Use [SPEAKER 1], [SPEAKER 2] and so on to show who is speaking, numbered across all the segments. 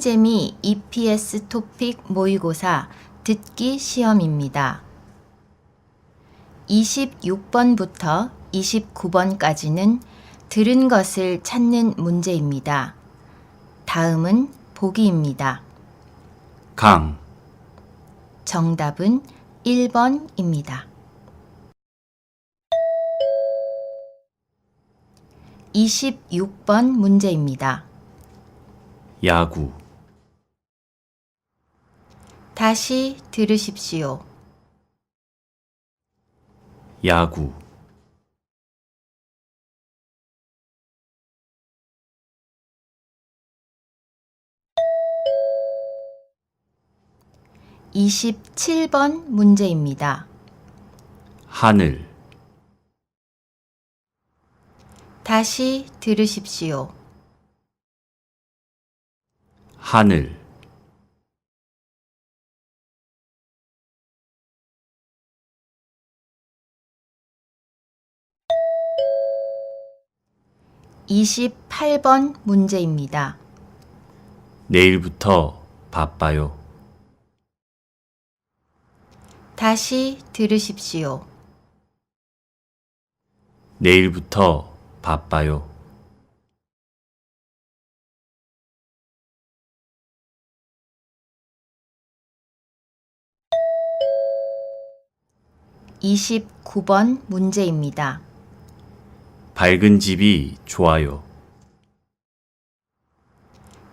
[SPEAKER 1] 재미재미 EPS 토픽 모의고사 듣기 시험입니다. 26번부터 29번까지는 들은 것을 찾는 문제입니다. 다음은 보기입니다.
[SPEAKER 2] 강,
[SPEAKER 1] 정답은 1번입니다. 26번 문제입니다.
[SPEAKER 2] 야구,
[SPEAKER 1] 다시 들으십시오.
[SPEAKER 2] 야구,
[SPEAKER 1] 27번 문제입니다.
[SPEAKER 2] 하늘,
[SPEAKER 1] 다시 들으십시오.
[SPEAKER 2] 하늘,
[SPEAKER 1] 28번 문제입니다.
[SPEAKER 2] 내일부터 바빠요.
[SPEAKER 1] 다시 들으십시오.
[SPEAKER 2] 내일부터 바빠요.
[SPEAKER 1] 29번 문제입니다.
[SPEAKER 2] 밝은 집이 좋아요.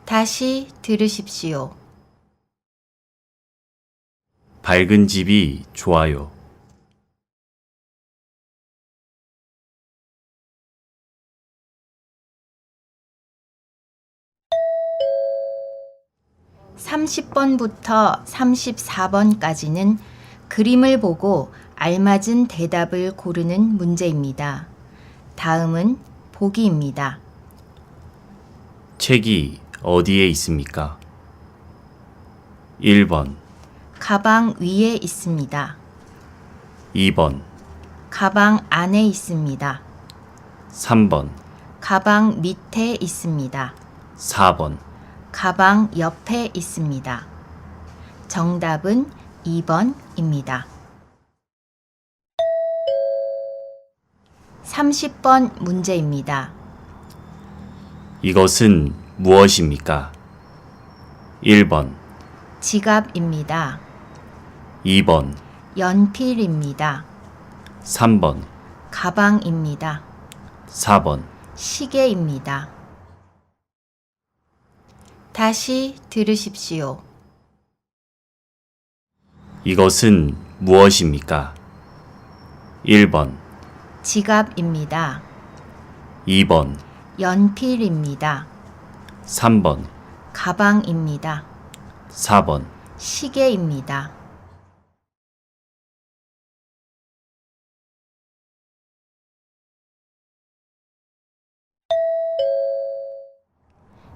[SPEAKER 1] 다시 들으십시오.
[SPEAKER 2] 밝은 집이 좋아요.
[SPEAKER 1] 30번부터 34번까지는 그림을 보고 알맞은 대답을 고르는 문제입니다. 다음은 보기입니다.
[SPEAKER 2] 책이 어디에 있습니까? 1번,
[SPEAKER 1] 가방 위에 있습니다.
[SPEAKER 2] 2번,
[SPEAKER 1] 가방 안에 있습니다.
[SPEAKER 2] 3번,
[SPEAKER 1] 가방 밑에 있습니다.
[SPEAKER 2] 4번,
[SPEAKER 1] 가방 옆에 있습니다. 정답은 2번입니다. 30번 문제입니다.
[SPEAKER 2] 이것은 무엇입니까? 1번,
[SPEAKER 1] 지갑입니다.
[SPEAKER 2] 2번,
[SPEAKER 1] 연필입니다.
[SPEAKER 2] 3번,
[SPEAKER 1] 가방입니다.
[SPEAKER 2] 4번,
[SPEAKER 1] 시계입니다. 다시 들으십시오.
[SPEAKER 2] 이것은 무엇입니까? 1번,
[SPEAKER 1] 지갑입니다.
[SPEAKER 2] 2번,
[SPEAKER 1] 연필입니다.
[SPEAKER 2] 3번,
[SPEAKER 1] 가방입니다.
[SPEAKER 2] 4번,
[SPEAKER 1] 시계입니다.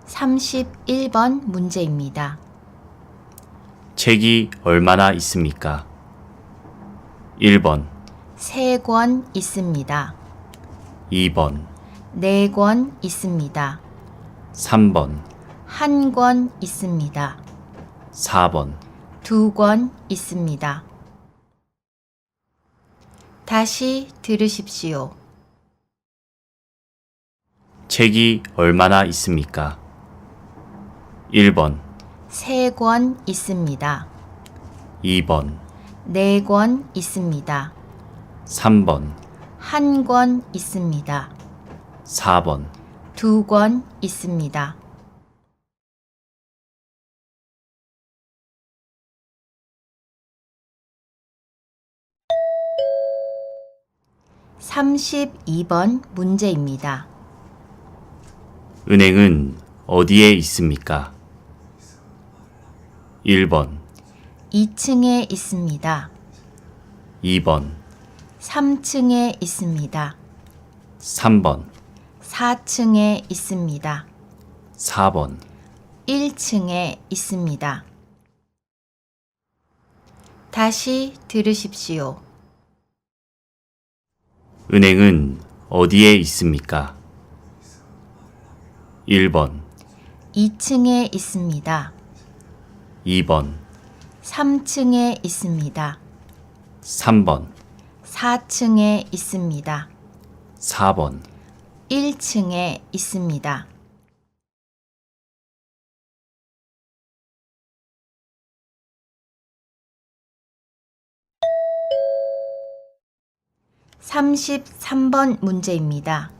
[SPEAKER 1] (31번) 문제입니다.
[SPEAKER 2] 책이 얼마나 있습니까? 1번,
[SPEAKER 1] 세 권 있습니다.
[SPEAKER 2] 2번,
[SPEAKER 1] 네 권 있습니다.
[SPEAKER 2] 3번,
[SPEAKER 1] 한 권 있습니다.
[SPEAKER 2] 4번,
[SPEAKER 1] 두 권 있습니다. 다시 들으십시오.
[SPEAKER 2] 책이 얼마나 있습니까? 1번,
[SPEAKER 1] 세 권 있습니다.
[SPEAKER 2] 2번,
[SPEAKER 1] 네 권 있습니다.
[SPEAKER 2] 3번,
[SPEAKER 1] 한 권 있습니다.
[SPEAKER 2] 4번,
[SPEAKER 1] 두 권 있습니다. (32번) 문제입니다.
[SPEAKER 2] 은행은 어디에 있습니까? 1번,
[SPEAKER 1] 2층에 있습니다.
[SPEAKER 2] 2번,
[SPEAKER 1] 3층에 있습니다.
[SPEAKER 2] 3번,
[SPEAKER 1] 4층에 있습니다.
[SPEAKER 2] 4번,
[SPEAKER 1] 1층에 있습니다. 다시 들으십시오.
[SPEAKER 2] 은행은 어디에 있습니까? 1번,
[SPEAKER 1] 2층에 있습니다.
[SPEAKER 2] 2번,
[SPEAKER 1] 3층에 있습니다.
[SPEAKER 2] 3번,
[SPEAKER 1] 4층에 있습니다.
[SPEAKER 2] 4번,
[SPEAKER 1] 1층에 있습니다. (33번) 문제입니다.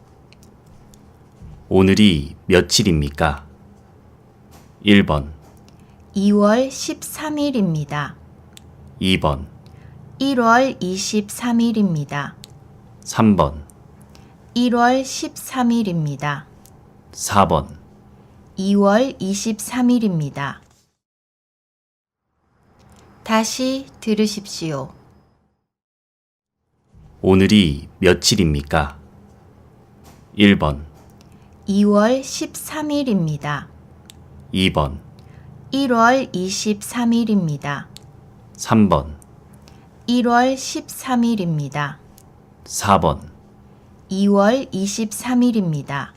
[SPEAKER 2] 오늘이 며칠입니까? 1번,
[SPEAKER 1] 2월 13일입니다.
[SPEAKER 2] 2번,
[SPEAKER 1] 1월 23일입니다.
[SPEAKER 2] 3번,
[SPEAKER 1] 1월 13일입니다.
[SPEAKER 2] 4번,
[SPEAKER 1] 2월 23일입니다. 다시 들으십시오.
[SPEAKER 2] 오늘이 며칠입니까? 1번,
[SPEAKER 1] 2월 13일입니다.
[SPEAKER 2] 2번,
[SPEAKER 1] 1월 23일입니다.
[SPEAKER 2] 3번,
[SPEAKER 1] 1월 13일입니다.
[SPEAKER 2] 4번,
[SPEAKER 1] 2월 23일입니다.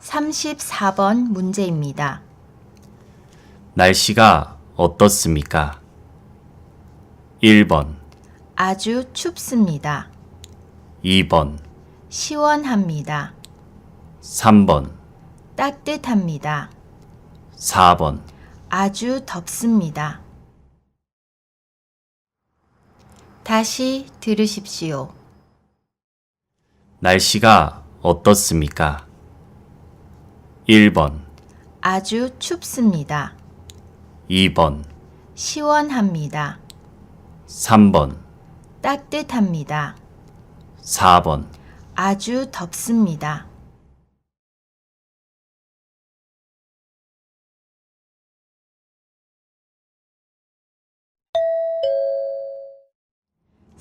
[SPEAKER 1] (34번) 문제입니다.
[SPEAKER 2] 날씨가 어떻습니까? 1번,
[SPEAKER 1] 아주 춥습니다.
[SPEAKER 2] 2번,
[SPEAKER 1] 시원합니다.
[SPEAKER 2] 3번,
[SPEAKER 1] 따뜻합니다.
[SPEAKER 2] 4번,
[SPEAKER 1] 아주 덥습니다. 다시 들으십시오.
[SPEAKER 2] 날씨가 어떻습니까? 1번,
[SPEAKER 1] 아주 춥습니다.
[SPEAKER 2] 2번,
[SPEAKER 1] 시원합니다.
[SPEAKER 2] 3번,
[SPEAKER 1] 따뜻합니다.
[SPEAKER 2] 4번,
[SPEAKER 1] 아주 덥습니다.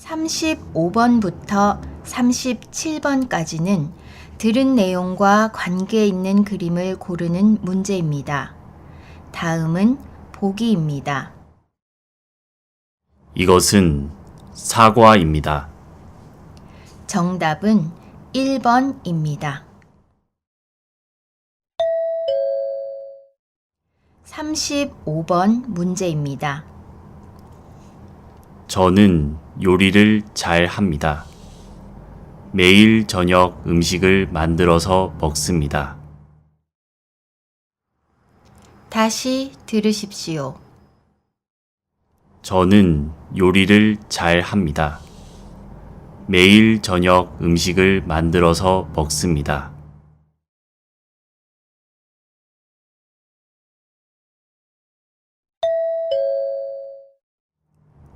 [SPEAKER 1] (35번부터 37번까지는) 들은 내용과 관계 있는 그림을 고르는 문제입니다. 다음은 보기입니다.
[SPEAKER 2] 이것은 사과입니다.
[SPEAKER 1] 정답은 1번입니다. 35번 문제입니다.
[SPEAKER 2] 저는 요리를 잘 합니다. 매일 저녁 음식을 만들어서 먹습니다.
[SPEAKER 1] 다시 들으십시오.
[SPEAKER 2] 저는 요리를 잘 합니다. 매일 저녁 음식을 만들어서 먹습니다.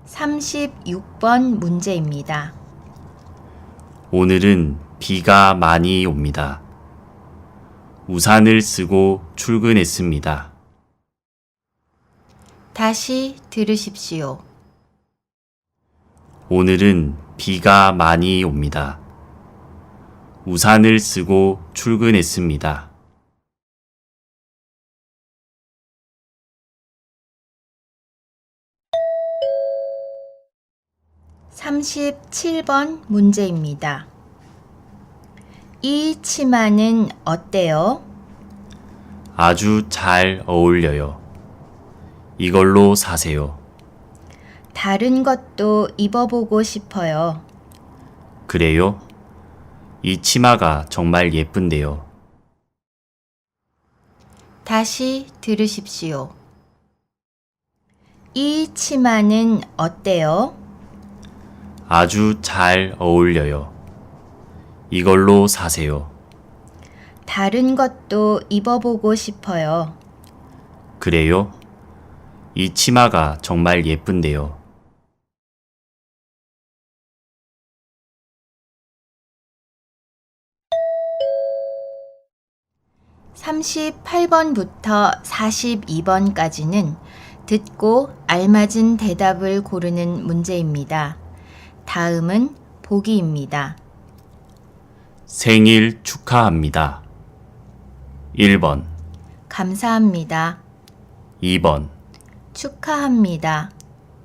[SPEAKER 1] 36번 문제입니다.
[SPEAKER 2] 오늘은 비가 많이 옵니다. 우산을 쓰고 출근했습니다.
[SPEAKER 1] 다시 들으십시오.
[SPEAKER 2] 오늘은 비가 많이 옵니다. 우산을 쓰고 출근했습니다.
[SPEAKER 1] 37번 문제입니다. 이 치마는 어때요?
[SPEAKER 2] 아주 잘 어울려요. 이걸로 사세요.
[SPEAKER 1] 다른 것도 입어보고 싶어요.
[SPEAKER 2] 그래요? 이 치마가 정말 예쁜데요.
[SPEAKER 1] 다시 들으십시오. 이 치마는 어때요?
[SPEAKER 2] 아주 잘 어울려요. 이걸로 사세요.
[SPEAKER 1] 다른 것도 입어보고 싶어요.
[SPEAKER 2] 그래요? 이 치마가 정말 예쁜데요.
[SPEAKER 1] 38번부터 42번까지는 듣고 알맞은 대답을 고르는 문제입니다. 다음은 보기입니다.
[SPEAKER 2] 생일 축하합니다. 1번,
[SPEAKER 1] 감사합니다.
[SPEAKER 2] 2번,
[SPEAKER 1] 축하합니다.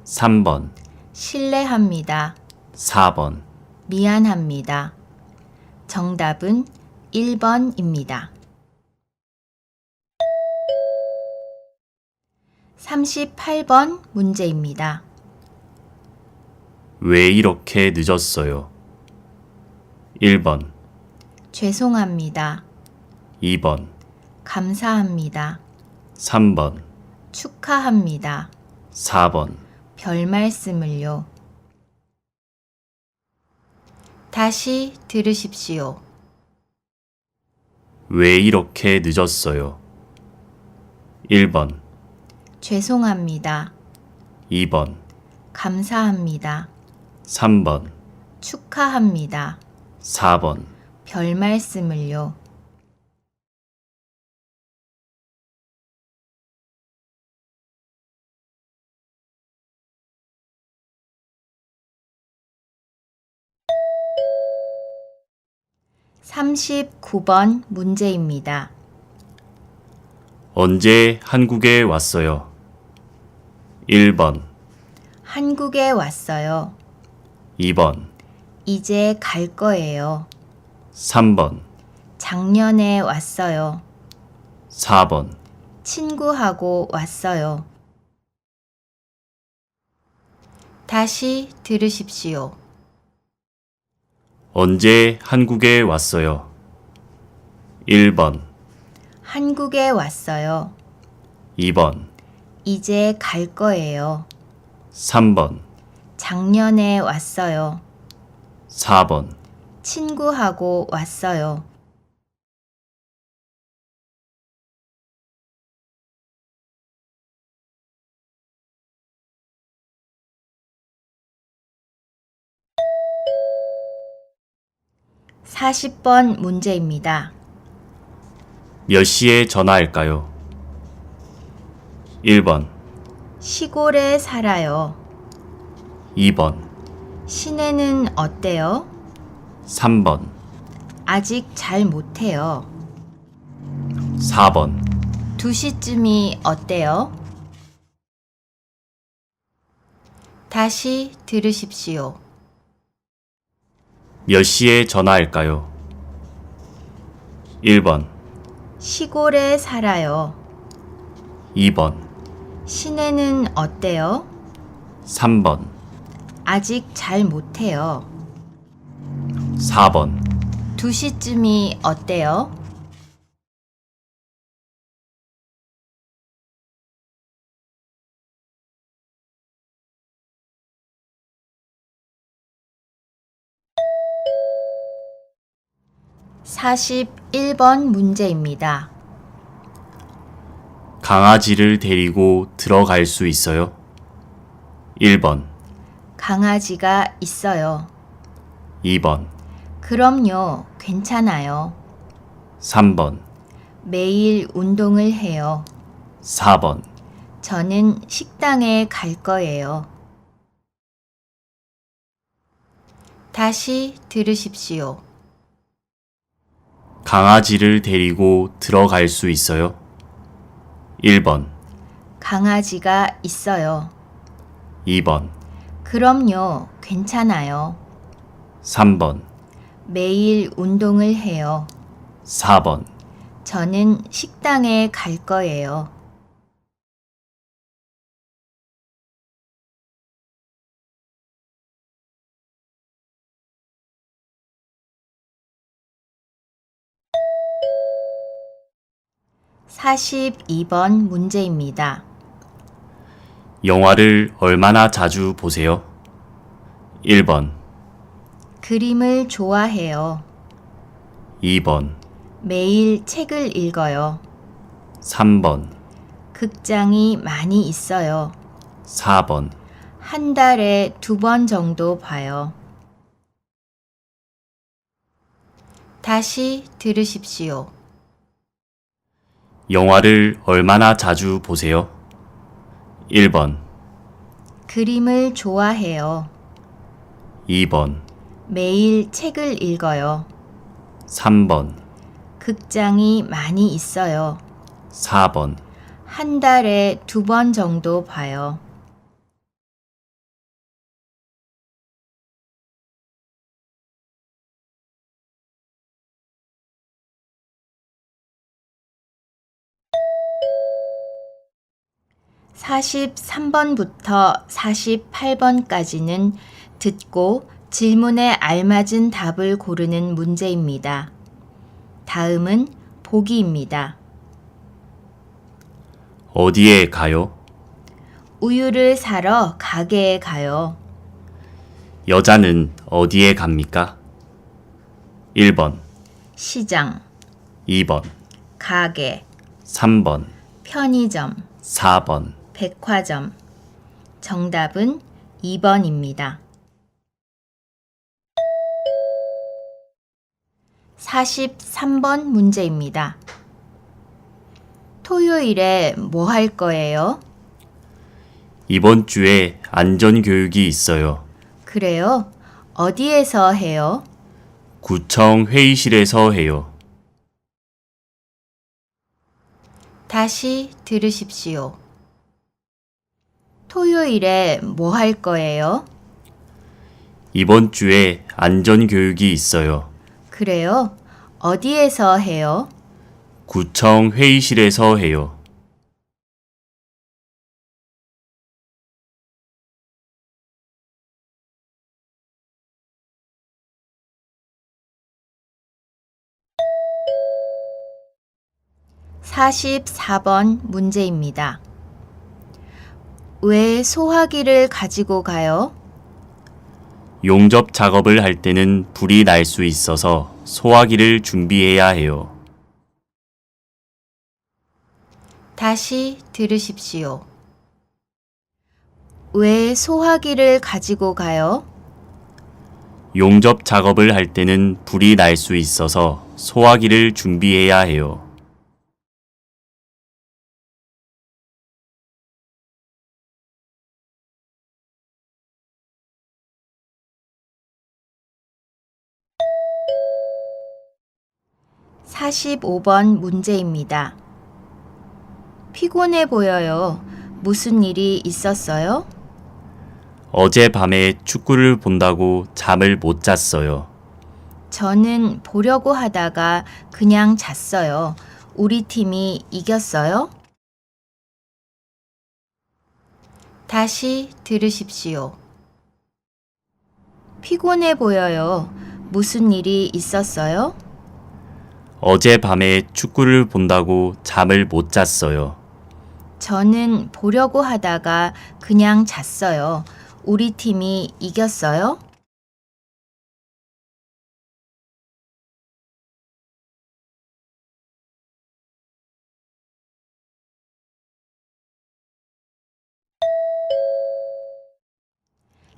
[SPEAKER 2] 3번,
[SPEAKER 1] 신뢰합니다.
[SPEAKER 2] 4번,
[SPEAKER 1] 미안합니다. 정답은 1번입니다. 38번 문제입니다.
[SPEAKER 2] 왜 이렇게 늦었어요? 1번,
[SPEAKER 1] 죄송합니다.
[SPEAKER 2] 2번,
[SPEAKER 1] 감사합니다.
[SPEAKER 2] 3번,
[SPEAKER 1] 축하합니다.
[SPEAKER 2] 4번,
[SPEAKER 1] 별 말씀을요. 다시 들으십시오.
[SPEAKER 2] 왜 이렇게 늦었어요? 1번,
[SPEAKER 1] 죄송합니다.
[SPEAKER 2] 2번,
[SPEAKER 1] 감사합니다.
[SPEAKER 2] 3번,
[SPEAKER 1] 축하합니다.
[SPEAKER 2] 4번,
[SPEAKER 1] 별 말씀을요. 삼십구 번 문제입니다.
[SPEAKER 2] 언제 한국에 왔어요? 1번,
[SPEAKER 1] 한국에 왔어요.
[SPEAKER 2] 2번,
[SPEAKER 1] 이제 갈 거예요.
[SPEAKER 2] 3번,
[SPEAKER 1] 작년에 왔어요.
[SPEAKER 2] 4번,
[SPEAKER 1] 친구하고 왔어요. 다시 들으십시오.
[SPEAKER 2] 언제 한국에 왔어요? 1번,
[SPEAKER 1] 한국에 왔어요.
[SPEAKER 2] 2번,
[SPEAKER 1] 이제 갈 거예요.
[SPEAKER 2] 3번,
[SPEAKER 1] 작년에 왔어요.
[SPEAKER 2] 4번,
[SPEAKER 1] 친구하고 왔어요. 사십 번 문제입니다.
[SPEAKER 2] 몇 시에 전화할까요? 1번,
[SPEAKER 1] 시골에 살아요.
[SPEAKER 2] 2번,
[SPEAKER 1] 시내는 어때요?
[SPEAKER 2] 3번,
[SPEAKER 1] 아직 잘 못해요.
[SPEAKER 2] 4번,
[SPEAKER 1] 2시쯤이 어때요? 다시 들으십시오.
[SPEAKER 2] 몇 시에 전화할까요? 1번,
[SPEAKER 1] 시골에 살아요.
[SPEAKER 2] 2번,
[SPEAKER 1] 시내는 어때요?
[SPEAKER 2] 3번,
[SPEAKER 1] 아직 잘 못해요.
[SPEAKER 2] 4번,
[SPEAKER 1] 2시쯤이 어때요? 사십일 번 문제입니다.
[SPEAKER 2] 강아지를 데리고 들어갈 수 있어요? 1번,
[SPEAKER 1] 강아지가 있어요.
[SPEAKER 2] 2번,
[SPEAKER 1] 그럼요, 괜찮아요.
[SPEAKER 2] 3번,
[SPEAKER 1] 매일 운동을 해요.
[SPEAKER 2] 4번,
[SPEAKER 1] 저는 식당에 갈 거예요. 다시 들으십시오.
[SPEAKER 2] 강아지를 데리고 들어갈 수 있어요? 1번,
[SPEAKER 1] 강아지가 있어요.
[SPEAKER 2] 2번,
[SPEAKER 1] 그럼요, 괜찮아요.
[SPEAKER 2] 3번,
[SPEAKER 1] 매일 운동을 해요.
[SPEAKER 2] 4번,
[SPEAKER 1] 저는 식당에 갈 거예요. 사십이 번 문제입니다.
[SPEAKER 2] 영화를 얼마나 자주 보세요? 1번,
[SPEAKER 1] 그림을 좋아해요.
[SPEAKER 2] 2번,
[SPEAKER 1] 매일 책을 읽어요.
[SPEAKER 2] 3번,
[SPEAKER 1] 극장이 많이 있어요.
[SPEAKER 2] 4번,
[SPEAKER 1] 한 달에 두 번 정도 봐요. 다시 들으십시오.
[SPEAKER 2] 영화를 얼마나 자주 보세요? 1번,
[SPEAKER 1] 그림을 좋아해요.
[SPEAKER 2] 2번,
[SPEAKER 1] 매일 책을 읽어요.
[SPEAKER 2] 3번,
[SPEAKER 1] 극장이 많이 있어요.
[SPEAKER 2] 4번,
[SPEAKER 1] 한 달에 두 번 정도 봐요. 43번부터 48번까지는 듣고 질문에 알맞은 답을 고르는 문제입니다. 다음은 보기입니다.
[SPEAKER 2] 어디에 가요?
[SPEAKER 1] 우유를 사러 가게에 가요.
[SPEAKER 2] 여자는 어디에 갑니까? 1번,
[SPEAKER 1] 시장,
[SPEAKER 2] 2번,
[SPEAKER 1] 가게,
[SPEAKER 2] 3번,
[SPEAKER 1] 편의점,
[SPEAKER 2] 4번.
[SPEAKER 1] 백화점. 정답은 2번입니다. 43번 문제입니다. 토요일에 뭐 할 거예요?
[SPEAKER 2] 이번 주에 안전교육이 있어요.
[SPEAKER 1] 그래요? 어디에서 해요?
[SPEAKER 2] 구청 회의실에서 해요.
[SPEAKER 1] 다시 들으십시오. 토요일에 뭐 할 거예요?
[SPEAKER 2] 이번 주에 안전교육이 있어요.
[SPEAKER 1] 그래요? 어디에서 해요?
[SPEAKER 2] 구청 회의실에서 해요.
[SPEAKER 1] 사십사 번 문제입니다. 왜 소화기를 가지고 가요?
[SPEAKER 2] 용접 작업을 할 때는 불이 날 수 있어서 소화기를 준비해야 해요.
[SPEAKER 1] 다시 들으십시오. 왜 소화기를 가지고 가요?
[SPEAKER 2] 용접 작업을 할 때는 불이 날 수 있어서 소화기를 준비해야 해요.
[SPEAKER 1] 사십오 번 문제입니다. 피곤해 보여요. 무슨 일이 있었어요?
[SPEAKER 2] 어젯밤에 축구를 본다고 잠을 못 잤어요.
[SPEAKER 1] 저는 보려고 하다가 그냥 잤어요. 우리 팀이 이겼어요? 다시 들으십시오. 피곤해 보여요. 무슨 일이 있었어요?
[SPEAKER 2] 어젯밤에 축구를 본다고 잠을 못 잤어요.
[SPEAKER 1] 저는 보려고 하다가 그냥 잤어요. 우리 팀이 이겼어요?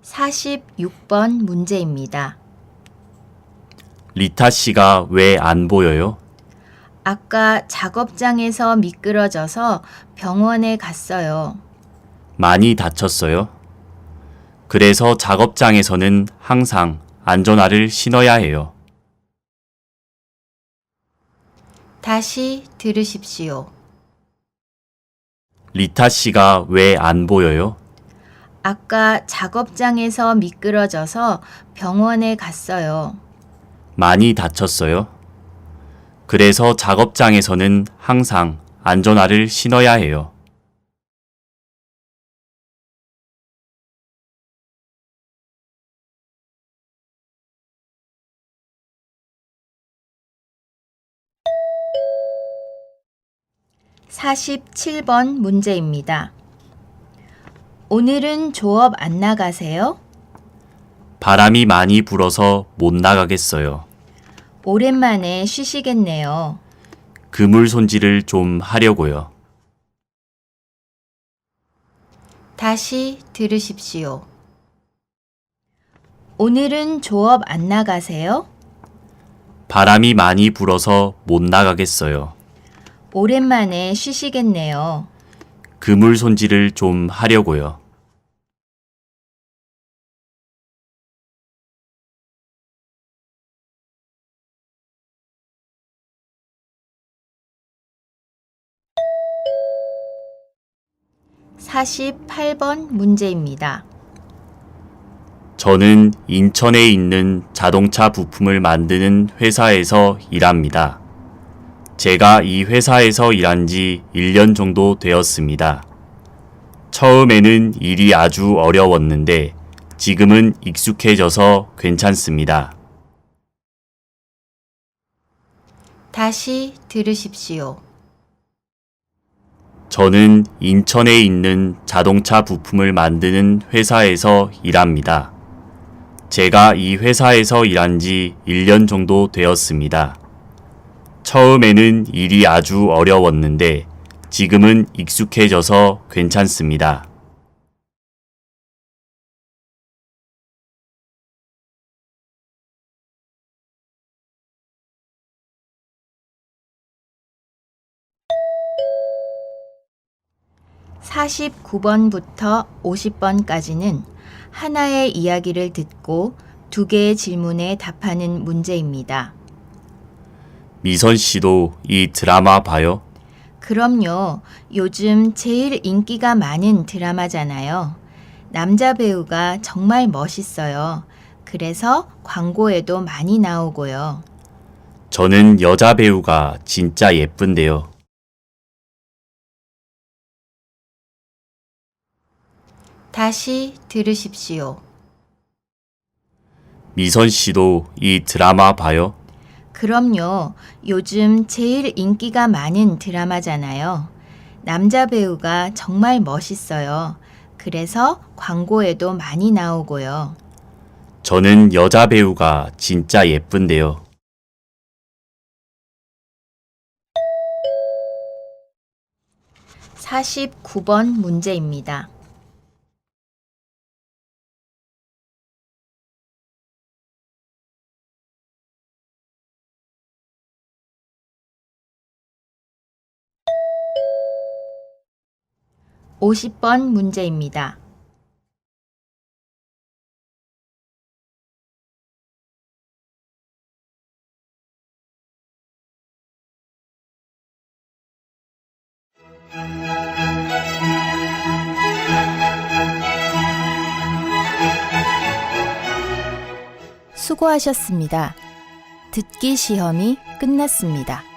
[SPEAKER 1] 사십육 번 문제입니다.
[SPEAKER 2] 리타 씨가 왜 안 보여요?
[SPEAKER 1] 아까 작업장에서 미끄러져서 병원에 갔어요.
[SPEAKER 2] 많이 다쳤어요? 그래서 작업장에서는 항상 안전화를 신어야 해요.
[SPEAKER 1] 다시 들으십시오.
[SPEAKER 2] 리타 씨가 왜 안 보여요?
[SPEAKER 1] 아까 작업장에서 미끄러져서 병원에 갔어요.
[SPEAKER 2] 많이 다쳤어요? 그래서 작업장에서는 항상 안전화를 신어야 해요.
[SPEAKER 1] 사십칠 번 문제입니다. 오늘은 조업 안 나가세요?
[SPEAKER 2] 바람이 많이 불어서 못 나가겠어요.
[SPEAKER 1] 오랜만에 쉬시겠네요.
[SPEAKER 2] 그물 손질을 좀 하려고요.
[SPEAKER 1] 다시 들으십시오. 오늘은 조업 안 나가세요?
[SPEAKER 2] 바람이 많이 불어서 못 나가겠어요.
[SPEAKER 1] 오랜만에 쉬시겠네요.
[SPEAKER 2] 그물 손질을 좀 하려고요.
[SPEAKER 1] 사십팔 번 문제입니다.
[SPEAKER 2] 저는 인천에 있는 자동차 부품을 만드는 회사에서 일합니다. 제가 이 회사에서 일한 지 1년 정도 되었습니다. 처음에는 일이 아주 어려웠는데 지금은 익숙해져서 괜찮습니다.
[SPEAKER 1] 다시 들으십시오.
[SPEAKER 2] 저는 인천에 있는 자동차 부품을 만드는 회사에서 일합니다. 제가 이 회사에서 일한 지 1년 정도 되었습니다. 처음에는 일이 아주 어려웠는데 지금은 익숙해져서 괜찮습니다.
[SPEAKER 1] 사십구 번부터 오십 번까지는 하나의 이야기를 듣고 두 개의 질문에 답하는 문제입니다.
[SPEAKER 2] 미선 씨도 이 드라마 봐요?
[SPEAKER 1] 그럼요. 요즘 제일 인기가 많은 드라마잖아요. 남자 배우가 정말 멋있어요. 그래서 광고에도 많이 나오고요.
[SPEAKER 2] 저는 여자 배우가 진짜 예쁜데요.
[SPEAKER 1] 다시 들으십시오.
[SPEAKER 2] 미선 씨도 이 드라마 봐요?
[SPEAKER 1] 그럼요. 요즘 제일 인기가 많은 드라마잖아요. 남자 배우가 정말 멋있어요. 그래서 광고에도 많이 나오고요.
[SPEAKER 2] 저는 여자 배우가 진짜 예쁜데요.
[SPEAKER 1] 사십구 번 문제입니다. 오십 번 문제입니다. 수고하셨습니다. 듣기 시험이 끝났습니다.